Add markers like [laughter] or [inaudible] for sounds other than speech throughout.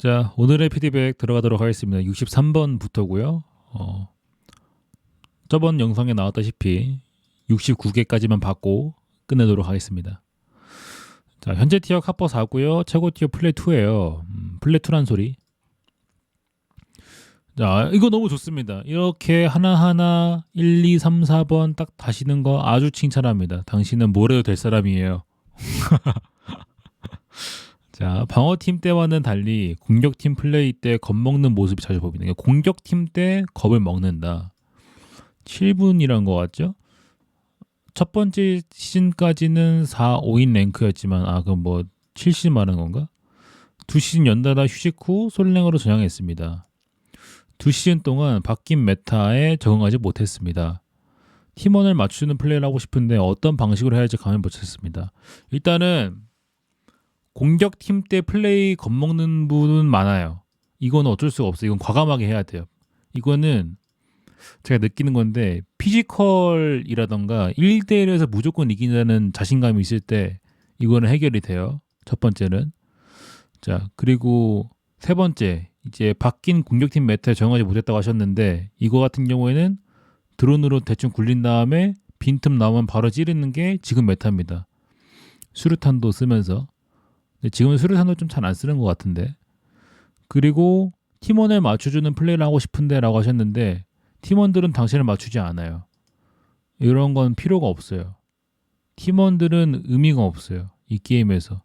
자, 오늘의 피드백 들어가도록 하겠습니다. 63번부터고요. 어, 저번 영상에 나왔다시피 69개까지만 받고 끝내도록 하겠습니다. 자, 현재 티어 카퍼 4고요. 최고 티어 플레 2예요. 음, 플레 2란 소리. 자, 이거 너무 좋습니다. 이렇게 하나하나 1, 2, 3, 4번 딱 다시는 거 아주 칭찬합니다. 당신은 뭐래도 될 사람이에요. [laughs] 자, 방어팀 때와는 달리 공격팀 플레이 때 겁먹는 모습이 자주 보이는 게 공격팀 때 겁을 먹는다. 7분이란 거 같죠? 첫 번째 시즌까지는 4, 5인 랭크였지만 아 그럼 뭐 7시즌 말하는 건가? 두 시즌 연달아 휴식 후 솔랭으로 전향했습니다. 두 시즌 동안 바뀐 메타에 적응하지 못했습니다. 팀원을 맞추는 플레이를 하고 싶은데 어떤 방식으로 해야 할지 감을 못 찾습니다. 일단은 공격팀 때 플레이 겁먹는 분은 많아요. 이거는 어쩔 수가 없어요. 이건 과감하게 해야 돼요. 이거는 제가 느끼는 건데 피지컬이라던가 1대1에서 무조건 이긴다는 자신감이 있을 때 이거는 해결이 돼요. 첫 번째는. 자, 그리고 세 번째 이제 바뀐 공격팀 메타에 적응하지 못했다고 하셨는데 이거 같은 경우에는 드론으로 대충 굴린 다음에 빈틈 나오면 바로 찌르는 게 지금 메타입니다. 수류탄도 쓰면서 근데 지금은 수류탄도 좀 잘 안 쓰는 것 같은데 그리고 팀원을 맞춰주는 플레이를 하고 싶은데 라고 하셨는데 팀원들은 당신을 맞추지 않아요. 이런 건 필요가 없어요. 팀원들은 의미가 없어요. 이 게임에서.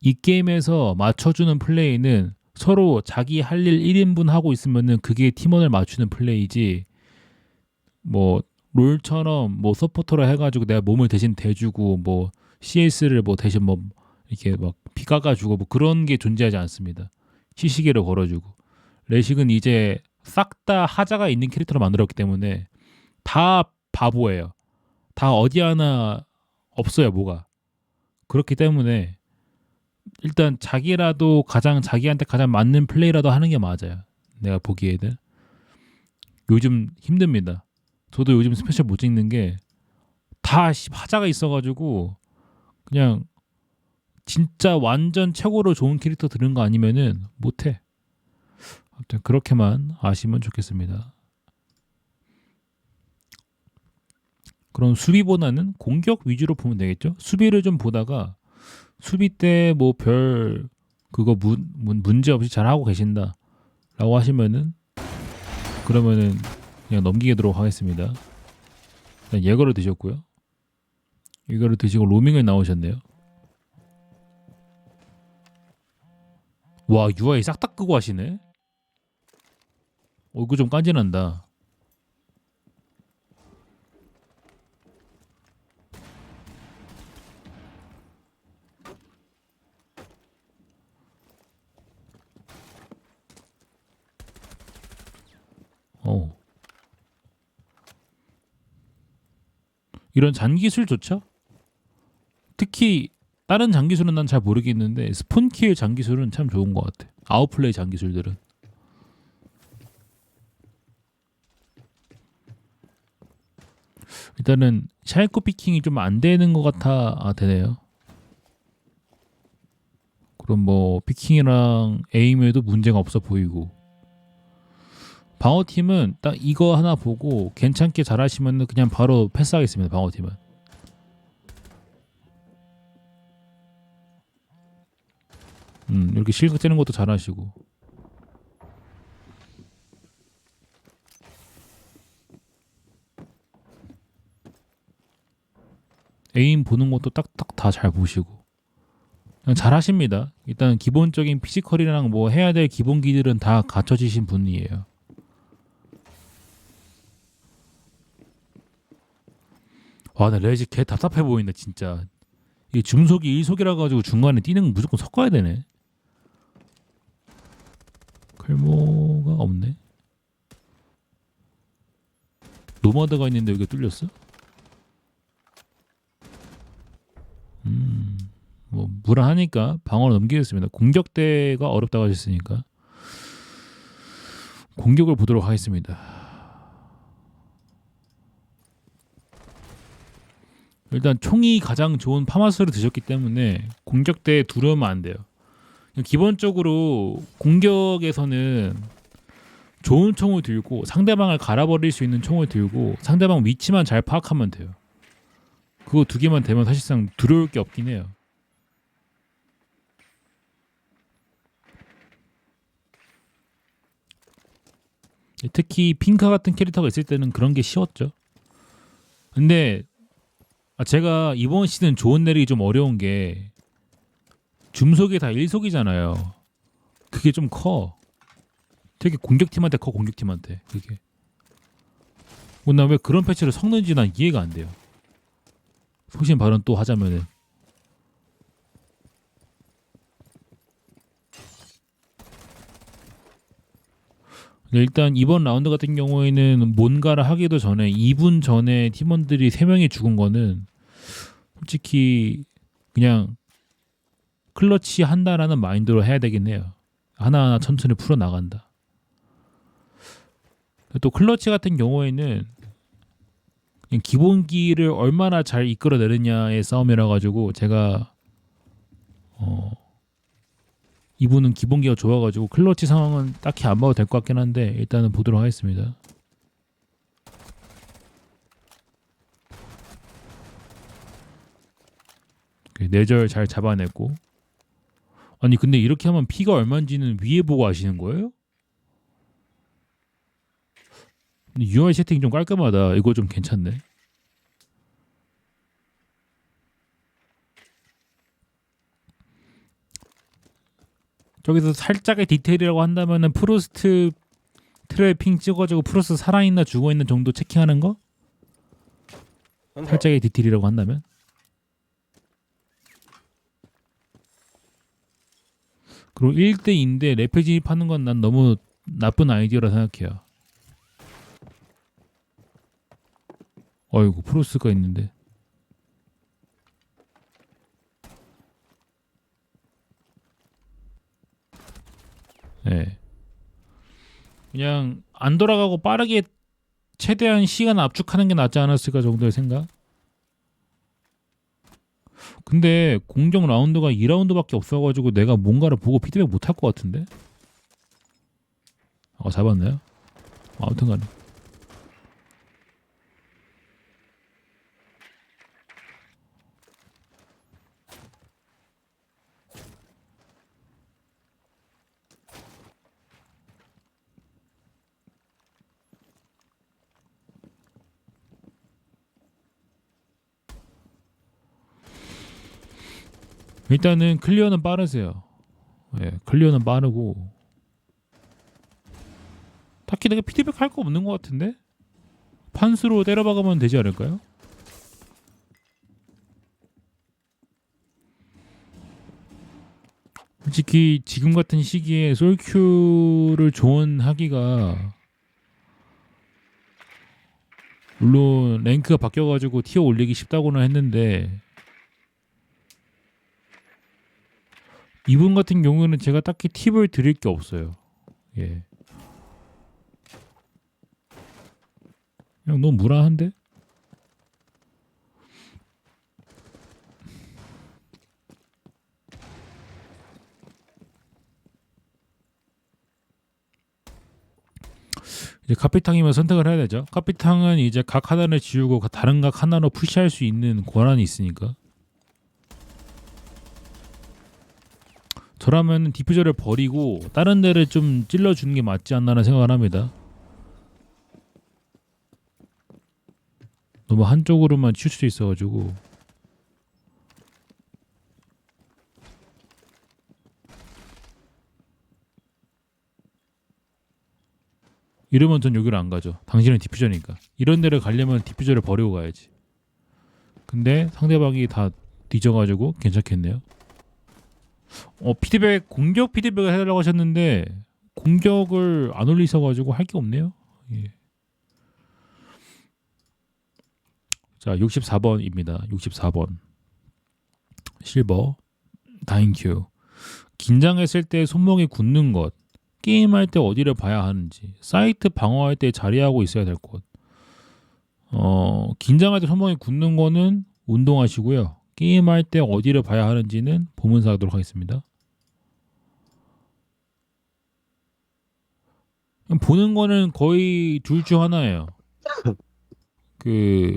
이 게임에서 맞춰주는 플레이는 서로 자기 할 일 1인분 하고 있으면은 그게 팀원을 맞추는 플레이지 뭐 롤처럼 뭐 서포터로 해가지고 내가 몸을 대신 대주고 뭐 CS를 뭐 대신 뭐 이렇게 막 피가가주고 뭐 그런 게 존재하지 않습니다. 시시계를 걸어주고 레식은 이제 싹 다 하자가 있는 캐릭터로 만들었기 때문에 다 바보예요. 다 어디 하나 없어요 뭐가 그렇기 때문에 일단 자기라도 가장 자기한테 가장 맞는 플레이라도 하는 게 맞아요. 내가 보기에는 요즘 힘듭니다. 저도 요즘 스페셜 못 찍는 게 다 하자가 있어가지고 그냥 진짜 완전 최고로 좋은 캐릭터 들은 거 아니면은 못해. 아무튼 그렇게만 아시면 좋겠습니다. 그럼 수비보다는 공격 위주로 보면 되겠죠? 수비를 좀 보다가 수비 때 뭐 별 그거 문, 문, 문제 없이 잘 하고 계신다라고 하시면은 그러면은 그냥 넘기도록 하겠습니다. 예거를 드셨고요. 이거를 드시고 로밍을 나오셨네요. 와 UI 싹 다 끄고 하시네. 어 이거 좀 깐지난다. 어. 이런 잔기술 좋죠? 특히 다른 장기술은 난 잘 모르겠는데 스폰키의 장기술은 참 좋은 것 같아. 아웃플레이 장기술들은. 일단은 샬코 피킹이 좀 안 되는 것 같아 아, 되네요. 그럼 뭐 피킹이랑 에임에도 문제가 없어 보이고 방어팀은 딱 이거 하나 보고 괜찮게 잘하시면 그냥 바로 패스하겠습니다. 방어팀은. 음, 이렇게 실각 째는 것도 잘하시고. 에임 보는 것도 딱딱 다 잘 보시고. 잘하십니다. 일단 기본적인 피지컬이랑 뭐 해야 될 기본기들은 다 갖춰지신 분이에요. 와, 나 레지 개 답답해 보인다, 진짜. 이게 중속이 일속이라 가지고 중간에 뛰는 거 무조건 섞어야 되네. 클모가 없네. 노마드가 있는데 여기 뚫렸어? 음, 뭐 무난하니까 방어를 넘기겠습니다. 공격대가 어렵다고 하셨으니까 공격을 보도록 하겠습니다. 일단 총이 가장 좋은 파마스를 드셨기 때문에 공격대에 두려우면 안 돼요. 기본적으로 공격에서는 좋은 총을 들고 상대방을 갈아버릴 수 있는 총을 들고 상대방 위치만 잘 파악하면 돼요. 그거 두 개만 되면 사실상 두려울 게 없긴 해요. 특히 핑카 같은 캐릭터가 있을 때는 그런 게 쉬웠죠. 근데 아, 제가 이번 시즌 좋은 내리기 좀 어려운 게 줌속이 다 1속이잖아요. 그게 좀 커. 되게 공격팀한테 커 공격팀한테 그게. 나왜 그런 패치를 섞는지 난 이해가 안 돼요. 소신 발언 또 하자면은 네, 일단 이번 라운드 같은 경우에는 뭔가를 하기도 전에 2분 전에 팀원들이 3명이 죽은 거는 솔직히 그냥 클러치 한다라는 마인드로 해야 되긴 해요. 하나하나 천천히 풀어 나간다. 또 클러치 같은 경우에는 기본기를 얼마나 잘 이끌어내느냐의 싸움이라 가지고 제가 어 이분은 기본기가 좋아가지고 클러치 상황은 딱히 안 봐도 될 것 같긴 한데 일단은 보도록 하겠습니다. 내절 잘 잡아냈고 아니 근데 이렇게 하면 피가 얼마인지는 위에 보고 아시는 거예요? UI 세팅 좀 깔끔하다. 이거 좀 괜찮네. 저기서 살짝의 디테일이라고 한다면은 프로스트 트래핑 찍어주고 프로스트 살아있나 죽어있는 정도 체킹하는 거? 살짝의 디테일이라고 한다면? 그리고 1대2인데 랩페 진입하는 건 난 너무 나쁜 아이디어라 생각해요. 어이구 프로스가 있는데 네. 그냥 안 돌아가고 빠르게 최대한 시간 압축하는 게 낫지 않았을까 정도의 생각 근데 공격 라운드가 2라운드밖에 없어가지고 내가 뭔가를 보고 피드백 못할 것 같은데 아 잡았나요? 아무튼 간에 일단은 클리어는 빠르세요. 예, 클리어는 빠르고 딱히 내가 피드백 할 거 없는 것 같은데 판수로 때려박으면 되지 않을까요? 솔직히 지금 같은 시기에 솔큐를 조언하기가 물론 랭크가 바뀌어가지고 티어 올리기 쉽다고는 했는데 이분 같은 경우는 제가 딱히 팁을 드릴 게 없어요. 예. 그냥 너무 무라한데? 이제 카피탕이면 선택을 해야 되죠. 카피탕은 이제 각 하나를 지우고 다른 각 하나로 푸시할 수 있는 권한이 있으니까. 저라면 디퓨저를 버리고 다른 데를 좀 찔러주는 게 맞지 않나라는 생각을 합니다. 너무 한쪽으로만 치울 수 있어가지고 이러면 전 여기를 안 가죠. 당신은 디퓨저니까. 이런 데를 가려면 디퓨저를 버리고 가야지. 근데 상대방이 다 뒤져가지고 괜찮겠네요. 어 피드백 공격 피드백을 해달라고 하셨는데 공격을 안 올리셔 가지고 할 게 없네요. 예. 자 64번입니다. 64번 실버 다인큐 긴장했을 때 손목이 굳는 것 게임할 때 어디를 봐야 하는지 사이트 방어할 때 자리하고 있어야 될 것. 어 긴장할 때 손목이 굳는 거는 운동하시고요. 게임할 때 어디를 봐야 하는지는 보면서 하도록 하겠습니다. 보는 거는 거의 둘 중 하나예요. 그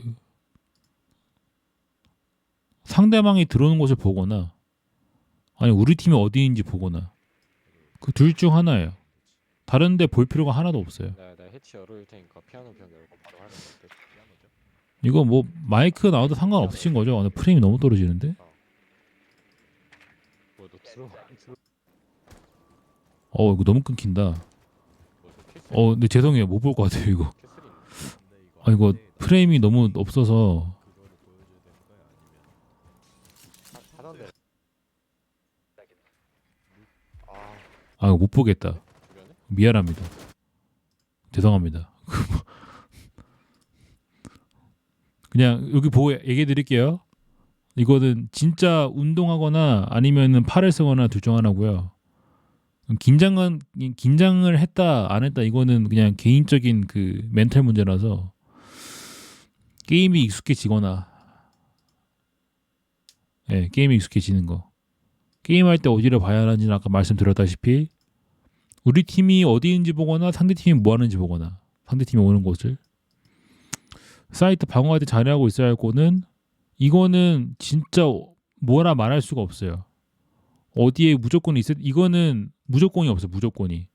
상대방이 들어오는 곳을 보거나 아니 우리 팀이 어디인지 보거나 그 둘 중 하나예요. 다른데 볼 필요가 하나도 없어요. 나, 나 해치 열을 테니까 피하는 병 열고 바로 하는 건데. 이거 뭐 마이크 나와도 상관없으신 거죠? 근데 프레임이 너무 떨어지는데? 어 이거 너무 끊긴다. 어 근데 죄송해요 못 볼 것 같아요 이거. 아 이거 프레임이 너무 없어서 아아 이거 못 보겠다. 미안합니다. 죄송합니다. [laughs] 그냥 여기 보고 얘기해 드릴게요. 이거는 진짜 운동하거나 아니면은 팔을 쓰거나 둘 중 하나고요. 긴장은 긴장을 했다 안 했다 이거는 그냥 개인적인 그 멘탈 문제라서 게임이 익숙해지거나 예, 게임이 익숙해지는 거. 게임할 때 어디를 봐야 하는지는 아까 말씀드렸다시피 우리 팀이 어디인지 보거나 상대 팀이 뭐 하는지 보거나 상대 팀이 오는 곳을 사이트 방어할 때 잘하고 있어야 할 거는 이거는 진짜 뭐라 말할 수가 없어요. 어디에 무조건 있을 이거는 무조건이 없어요. 무조건이.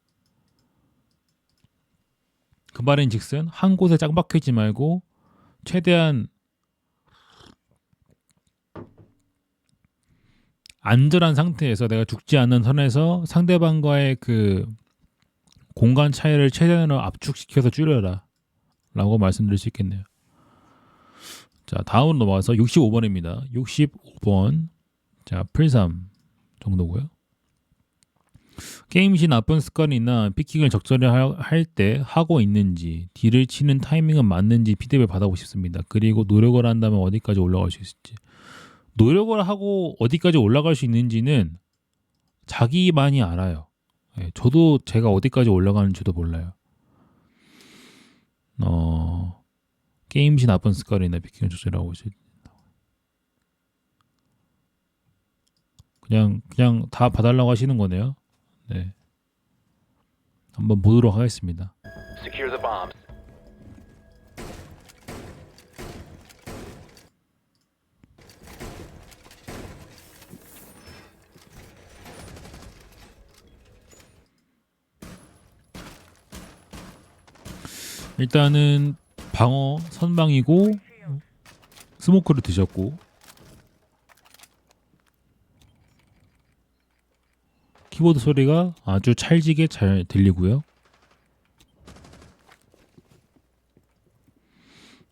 그 말인즉슨 한 곳에 짱 박혀있지 말고 최대한 안전한 상태에서 내가 죽지 않는 선에서 상대방과의 그 공간 차이를 최대한으로 압축시켜서 줄여라 라고 말씀드릴 수 있겠네요. 자 다음으로 넘어가서 65번입니다. 65번 자 풀삼 정도고요. 게임 시 나쁜 습관이나 피킹을 적절히 할 때 하고 있는지 딜을 치는 타이밍은 맞는지 피드백 받아보고 싶습니다. 그리고 노력을 한다면 어디까지 올라갈 수 있을지 노력을 하고 어디까지 올라갈 수 있는지는 자기만이 알아요. 예, 저도 제가 어디까지 올라가는지도 몰라요. 어, 게임 시 나쁜 습관이나 피킹을 조절하고 있어요. 그냥 그냥 다 봐달라고 하시는 거네요. 네. 한번 보도록 하겠습니다. 일단은 방어 선방이고 스모크를 드셨고 키보드 소리가 아주 찰지게 잘 들리고요.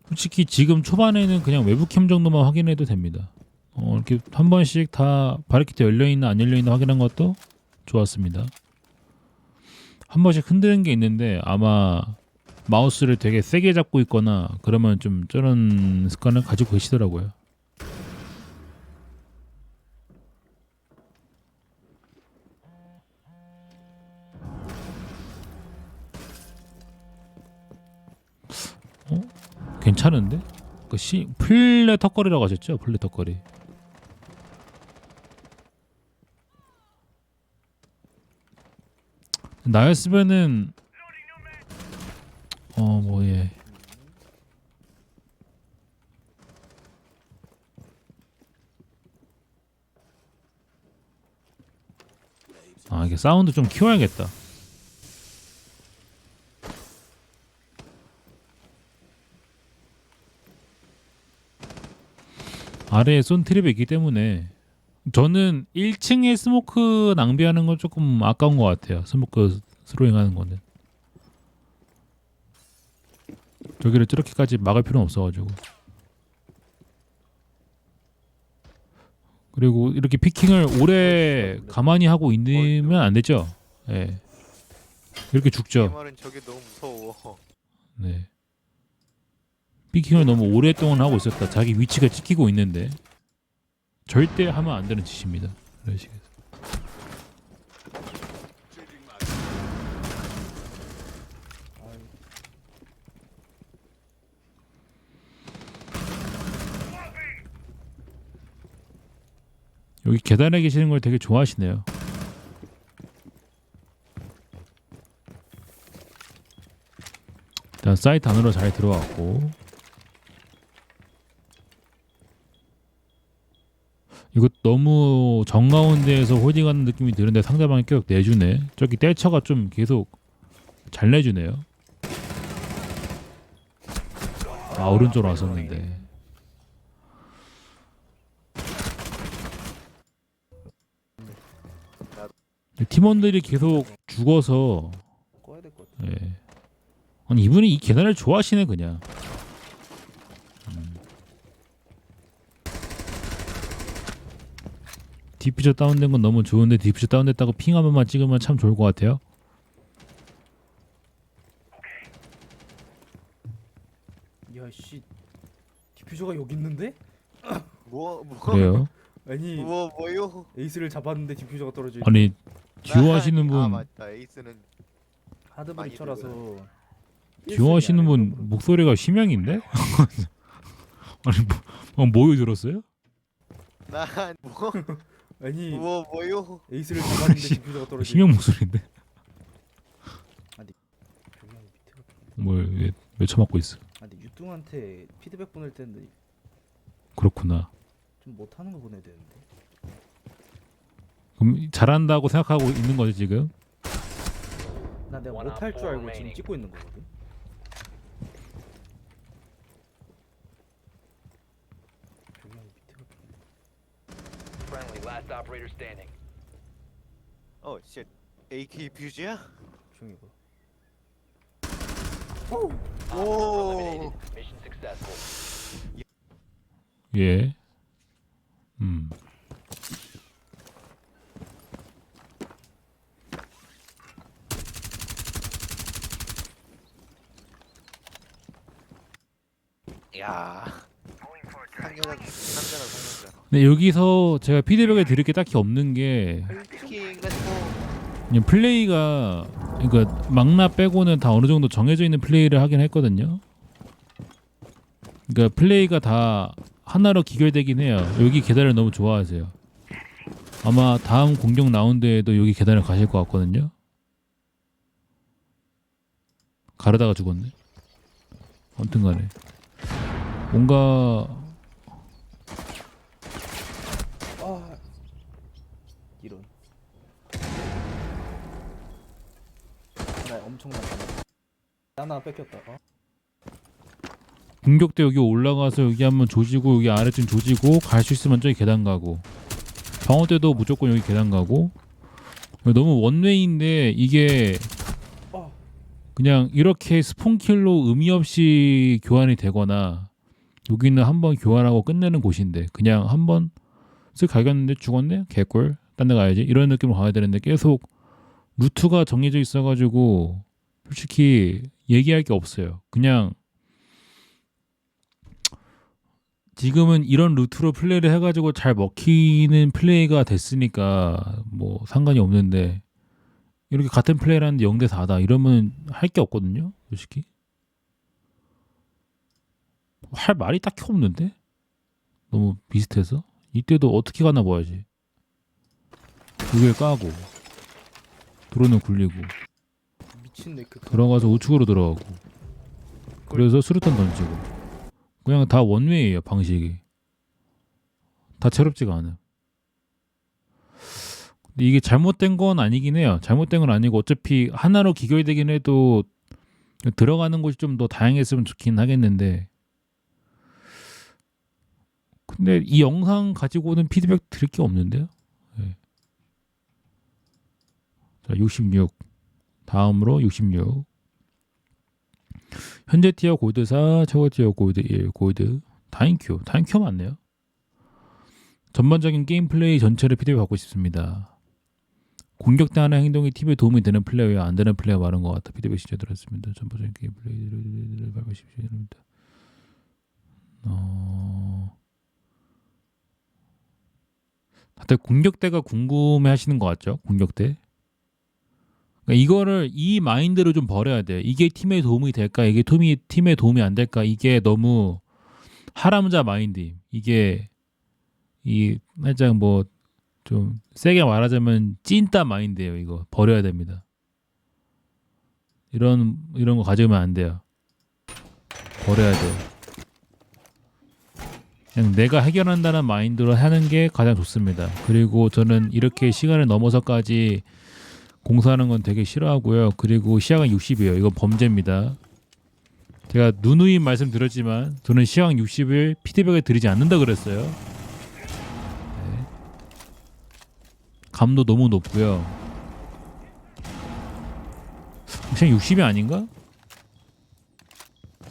솔직히 지금 초반에는 그냥 외부캠 정도만 확인해도 됩니다. 어, 이렇게 한 번씩 다 바리키트 열려 있나 안 열려 있나 확인한 것도 좋았습니다. 한 번씩 흔드는 게 있는데 아마 마우스를 되게 세게 잡고 있거나 그러면 좀 저런 습관을 가지고 계시더라고요. 어? 괜찮은데? 그 시, 턱걸이라고 하셨죠? 턱걸이. 나였으면은 어, 뭐, 예. 아, 이게 사운드 좀 키워야겠다. 아래에 쏜 트랩이 있기 때문에 저는 1층에 스모크 낭비하는 건 조금 아까운 것 같아요. 스모크 스로잉 하는 거는. 저기를 저렇게까지 막을 필요는 없어가지고 그리고 이렇게 피킹을 오래 가만히 하고 있으면 안 되죠. 예. 이렇게 죽죠. 말은 저게 너무 무서워. 네. 피킹을 너무 오랫동안 하고 있었다. 자기 위치가 찍히고 있는데 절대 하면 안 되는 짓입니다. 식에서. 여기 계단에 계시는 걸 되게 좋아하시네요. 자 사이트 안으로 잘 들어왔고. 이거 너무 정가운데에서 홀딩하는 느낌이 드는데 상대방이 계속 내주네. 저기 떼처가 좀 계속 잘 내주네요. 아 오른쪽으로 왔었는데 팀원들이 계속 죽어서 꺼야 될 것 같아. 예. 아니 이분이 이 계단을 좋아하시네 그냥. 음. 디퓨저 다운된 건 너무 좋은데 디퓨저 다운됐다고 핑 한 번만 찍으면 참 좋을 것 같아요. 야 씨. 디퓨저가 여기 있는데? 뭐, 뭐, 그래요? 아니 뭐, 뭐요? 에이스를 잡았는데 디퓨저가 떨어져. 있 아니 듀오 하시는 아, 분 맞다. 에이스는 하드 많이 브리처라서. 듀오 하시는 분 목소리가 심형인데? [laughs] 아니 뭐, 뭐 모유 들었어요? 난 뭐, [laughs] 아니 뭐, 뭐요? 에이스를 잡았는데 디퓨저가 떨어져. 있 심형 목소리인데? 뭘 외쳐맞고 있어? 아니 유뚱한테 피드백 보낼 때는 그렇구나. 좀 못하는 거 보내야 되는데. 그럼 잘한다고 생각하고 있는 거지 지금? 나 내가 못할 줄 알고 지금. 찍고 있는 거거든. 조용히 밑으로. Friendly, last operator standing. 어, 쉣. AK 퓨즈야? 조용히 봐. Op four 오. eliminated. Mission successful. 예. 음. 야. 상여자, 남자랑 상여자. 근데 여기서 제가 피드백을 드릴 게 딱히 없는 게. 그냥 플레이가 그러니까 막나 빼고는 다 어느 정도 정해져 있는 플레이를 하긴 했거든요. 그러니까 플레이가 다 하나로 기결되긴 해요. 여기 계단을 너무 좋아하세요. 아마 다음 공격 라운드에도 여기 계단을 가실 것 같거든요. 가르다가 죽었네. 아무튼 간에 뭔가 아 이런 나 엄청난 하나 뺏겼다 어? 공격 때 여기 올라가서 여기 한번 조지고 여기 아래쯤 조지고 갈 수 있으면 저기 계단 가고 방어 때도 무조건 여기 계단 가고 너무 원웨이인데 이게 어. 그냥 이렇게 스폰킬로 의미 없이 교환이 되거나 여기는 한 번 교환하고 끝내는 곳인데 그냥 한 번 쓱 갈겼는데 죽었네? 개꿀. 딴 데 가야지. 이런 느낌으로 가야 되는데 계속 루트가 정해져 있어가지고 솔직히 얘기할 게 없어요. 그냥 지금은 이런 루트로 플레이를 해가지고 잘 먹히는 플레이가 됐으니까 뭐 상관이 없는데 이렇게 같은 플레이를 하는데 0대 4다 이러면 할 게 없거든요 솔직히 할 말이 딱히 없는데? 너무 비슷해서? 이때도 어떻게 가나 봐야지. 두개 까고 드론을 굴리고 미친 네크 들어가서 우측으로 들어가고 그래서 수류탄 던지고. 그냥 다 원웨이예요 방식이. 다 새롭지가 않아요. 근데 이게 잘못된 건 아니긴 해요. 잘못된 건 아니고 어차피 하나로 기결되긴 해도 들어가는 곳이 좀 더 다양했으면 좋긴 하겠는데 근데 이 영상 가지고는 피드백 드릴 게 없는데요. 네. 자, 66 다음으로 66 현재 티어 골드 4 최고 티어 골드 1 골드. 다인큐. 다인큐 맞네요. 전반적인 게임 플레이 전체를 피드백 받고 싶습니다. 공격 때 하는 행동이 팀에 도움이 되는 플레이와 안 되는 플레이가 많은 것 같아 피드백 진짜 들었습니다. 전반적인 게임 플레이를 밟고 싶습니다 어... 다들 공격 때가 궁금해 하시는 것 같죠 공격 때 그러니까 이거를 이 마인드를 좀 버려야 돼. 이게 팀에 도움이 될까? 이게 팀이 팀에 도움이 안 될까? 이게 너무 하람자 마인드. 이게 이 살짝 뭐 좀 세게 말하자면 찐따 마인드예요. 이거 버려야 됩니다. 이런 이런 거 가져오면 안 돼요. 버려야 돼. 그냥 내가 해결한다는 마인드로 하는 게 가장 좋습니다. 그리고 저는 이렇게 시간을 넘어서까지 공사하는 건 되게 싫어하고요. 그리고 시야가 60이에요. 이건 범죄입니다. 제가 누누이 말씀드렸지만 저는 시야각 60을 피드백을 드리지 않는다 그랬어요. 네. 감도 너무 높고요. 시야각 60이 아닌가?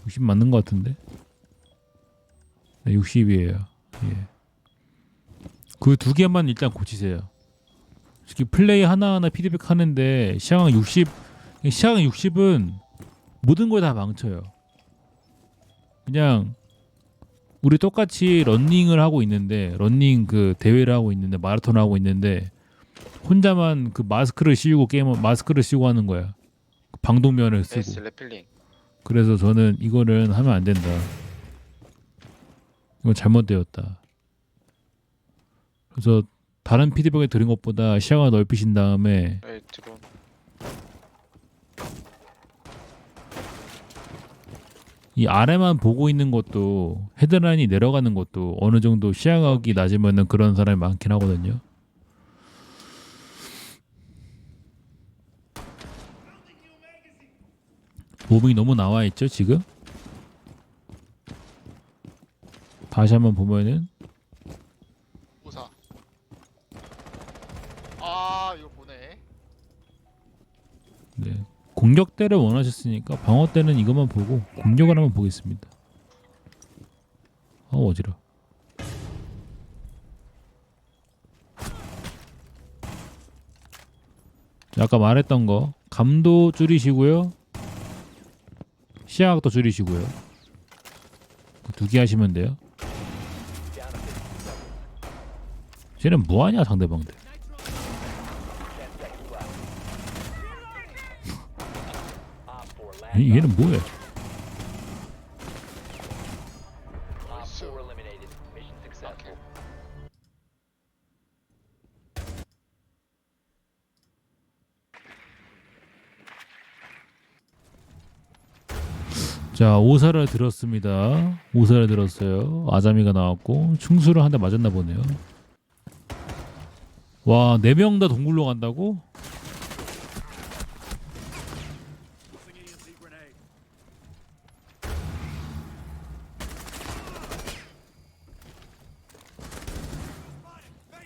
60 맞는 것 같은데. 네, 60이에요. 예. 그 두 개만 일단 고치세요. 특히 플레이 하나하나 피드백 하는데 시야각 60 시야각 60은 모든 걸 다 망쳐요. 그냥 우리 똑같이 런닝을 하고 있는데 런닝 그 대회를 하고 있는데 마라톤을 하고 있는데 혼자만 그 마스크를 씌우고 게임 마스크를 씌우고 하는 거야. 방독면을 쓰고. 그래서 저는 이거는 하면 안 된다. 이건 잘못되었다. 그래서 다른 피드백을 들은 것보다 시야가 넓히신 다음에 에이 드론 이 아래만 보고 있는 것도 헤드라인이 내려가는 것도 어느 정도 시야각이 낮으면은 그런 사람이 많긴 하거든요. 모빙이 너무 나와 있죠 지금? 다시 한번 보면은 우사 아 이거 보네 네. 공격 때를 원하셨으니까 방어 때는 이것만 보고 공격을 한번 보겠습니다. 아 어지러. 아까 말했던 거 감도 줄이시고요. 시야각도 줄이시고요. 그 두 개 하시면 돼요. 쟤는 뭐하냐 상대방들. 10 seconds left. Op 4 last 얘- 얘는 뭐야? Op 4 eliminated. Mission successful. 자 오사를 들었습니다. 오사를 들었어요. 아자미가 나왔고 충수를 한 대 맞았나 보네요. 와 네 명 다 동굴로 간다고?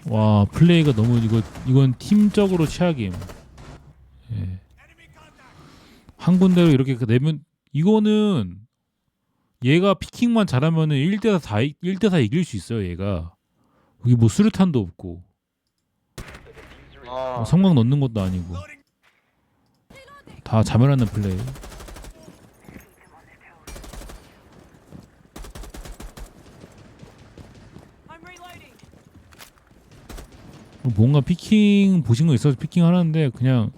와 플레이가 너무 이거 이건 팀적으로 최악임. 예. 한 군데로 이렇게 그 내면 이거는 얘가 피킹만 잘하면은 1대4 다 1대4 이길 수 있어요, 얘가. 여기 뭐 수류탄도 없고 어, 성광 넣는 것도 아니고. 다 자멸하는 플레이. 뭔가 피킹 보신 거 있어서 피킹 하는데 그냥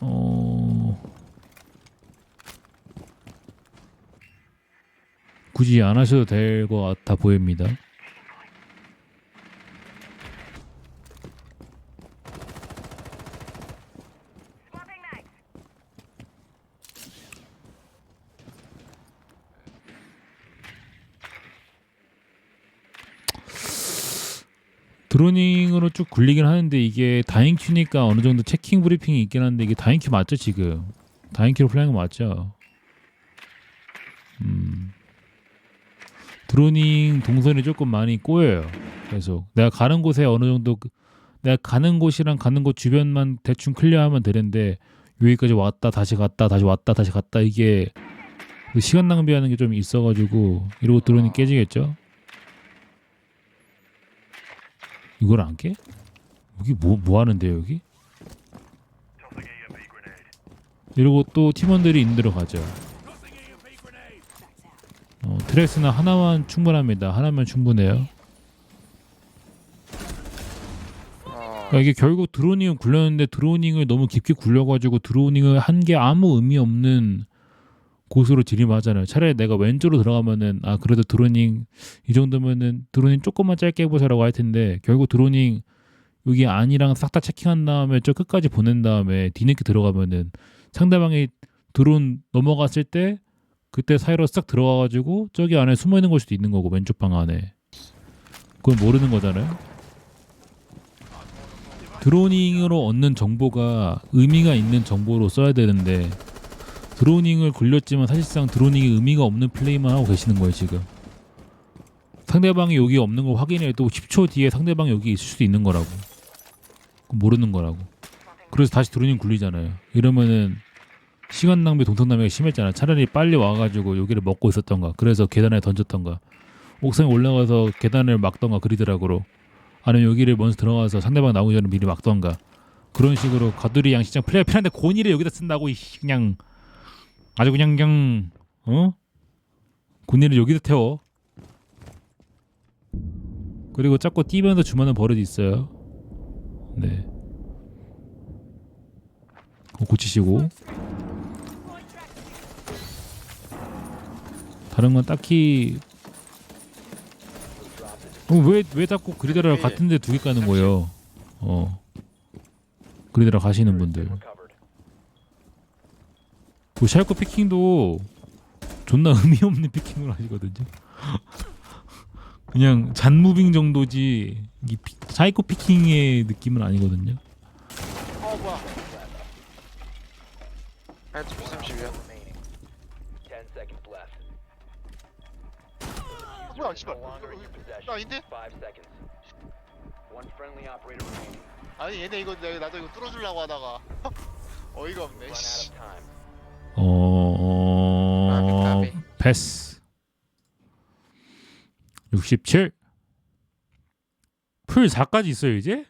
어 굳이 안 하셔도 될 것 같아 보입니다. 드로닝으로 쭉 굴리긴 하는데 이게 다인큐니까 어느 정도 체킹 브리핑이 있긴 한데 이게 다인큐 맞죠 지금? 다인큐로 거 맞죠? 음. 드로닝 동선이 조금 많이 꼬여요. 계속 내가 가는 곳에 어느 정도 그- 내가 가는 곳이랑 가는 곳 주변만 대충 클리어하면 되는데 여기까지 왔다 다시 갔다 다시 왔다 다시 갔다 이게 그 시간 낭비하는 게 좀 있어가지고 이러고 드로닝 깨지겠죠? 이걸 안 깨? 여기 뭐, 뭐 하는데 여기? 이러고 또 팀원들이 인들어 가죠. 어, 트레스는 하나만 충분합니다. 하나면 충분해요. 아, 그러니까 이게 결국 드로닝을 굴렸는데 드로닝을 너무 깊게 굴려가지고 드로닝을 한 게 아무 의미 없는 곳으로 들이마잖아요. 차라리 내가 왼쪽으로 들어가면은 아 그래도 드로닝 이 정도면은 드로닝 조금만 짧게 해보자라고 할 텐데 결국 드로닝 여기 안이랑 싹 다 체킹한 다음에 저 끝까지 보낸 다음에 뒤늦게 들어가면은 상대방이 드론 넘어갔을 때 그때 사이로 싹 들어와가지고 저기 안에 숨어 있는 걸 수도 있는 거고 왼쪽 방 안에 그건 모르는 거잖아요. 드로닝으로 얻는 정보가 의미가 있는 정보로 써야 되는데 드로닝을 굴렸지만 사실상 드로닝이 의미가 없는 플레이만 하고 계시는 거예요 지금. 상대방이 여기 없는 걸 확인해도 10초 뒤에 상대방이 여기 있을 수도 있는 거라고. 모르는 거라고. 그래서 다시 드로닝 굴리잖아요. 이러면은 시간 낭비 동선 낭비가 심했잖아. 차라리 빨리 와가지고 여기를 먹고 있었던가. 그래서 계단에 던졌던가. 옥상에 올라가서 계단을 막던가 그리드락으로. 아니면 여기를 먼저 들어가서 상대방 나오기 전에 미리 막던가. 그런 식으로 가두리 양식장 플레이 편한데 고니를 여기다 쓴다고 그냥 아주 그냥 그냥 어? 고니를 여기다 태워. 그리고 자꾸 뛰면서 주마는 버릇이 있어요. 네. 고치시고 다른 건 딱히 왜왜 왜 자꾸 그리드라 같은데 두 개 까는 거예요? 어 그리드라 가시는 분들. 그 샬코 피킹도 존나 의미 없는 피킹을 하시거든요. 그냥 잔무빙 정도지 이 피, 사이코 피킹의 느낌은 아니거든요. 어 뭐야 하여튼 P30이야 Remaining. Ten seconds left. 뭐야 씨발. 나 remaining. 아니 얘네 이거 나도 이거 뚫어주려고 하다가 어이가 없네 씨 패스 67. 풀 4까지 있어요 이제?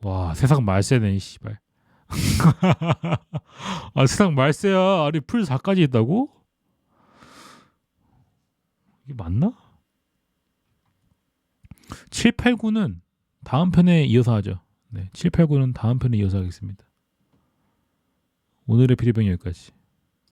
와 세상 말세네 이 씨발. [laughs] 아 세상 말세야. 아니 풀 4까지 있다고? 이게 맞나? 7, 8, 9는 다음 편에 이어서 하죠. 네, 7, 8, 9는 다음 편에 이어서 하겠습니다. 오늘의 피리병 여기까지.